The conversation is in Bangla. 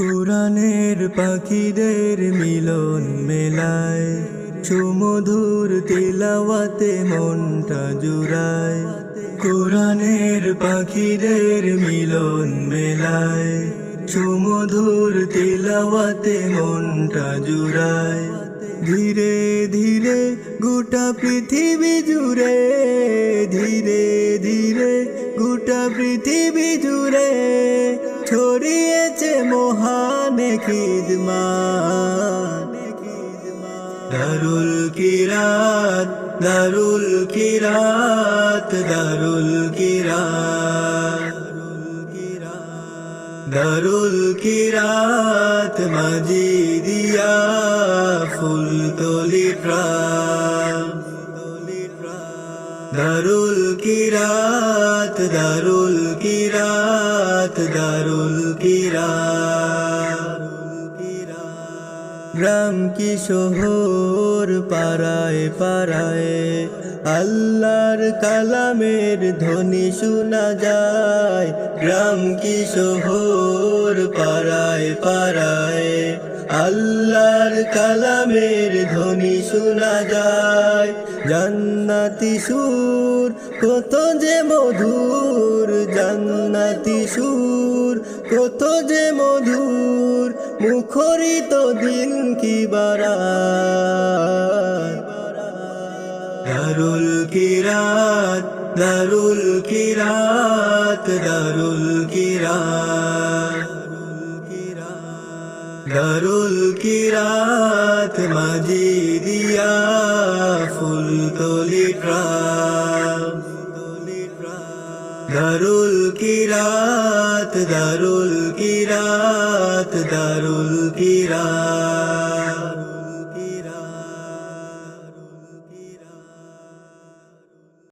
কোরআনের পাখিদের মিলন মেলায় সুমধুর তিলাওয়াতে মনটা জুড়ায়। কোরআনের পাখিদের মিলন মেলায় সুমধুর তিলাওয়াতে মনটা জুড়ায়। ধীরে ধীরে গোটা পৃথিবী জুড়ে, ধীরে ধীরে গোটা পৃথিবী জুড়ে মহান খিদমান দারুল কিরাত দারুল কিরাত দারুল কিরাত দারুল কিরাত মজিদিয়া ফুলতলি প্রাণ দারুল কিরাত দারুল কিরাত দারুল কিরাত গ্রাম কি শহর? পাড়ায় পাড়ায় আল্লাহর কালামের ধ্বনি শোনা যায়। গ্রাম কি শহর? পাড়ায় পাড়ায় আল্লাহর কালামের ধ্বনি শোনা যায়। জান্নাতি সুর কত যে মধুর, জান্নাতি সুর কত যে মধুর। মুখরিত দিন কি বারা দারুল কিরাত দারুল কিরাত দারুল কিরাত দারুল কিরাত মাজিদিয়া ফুলতলি প্রাণ দারুল কিরাত দারুল কিরাত দারুল কিরাত।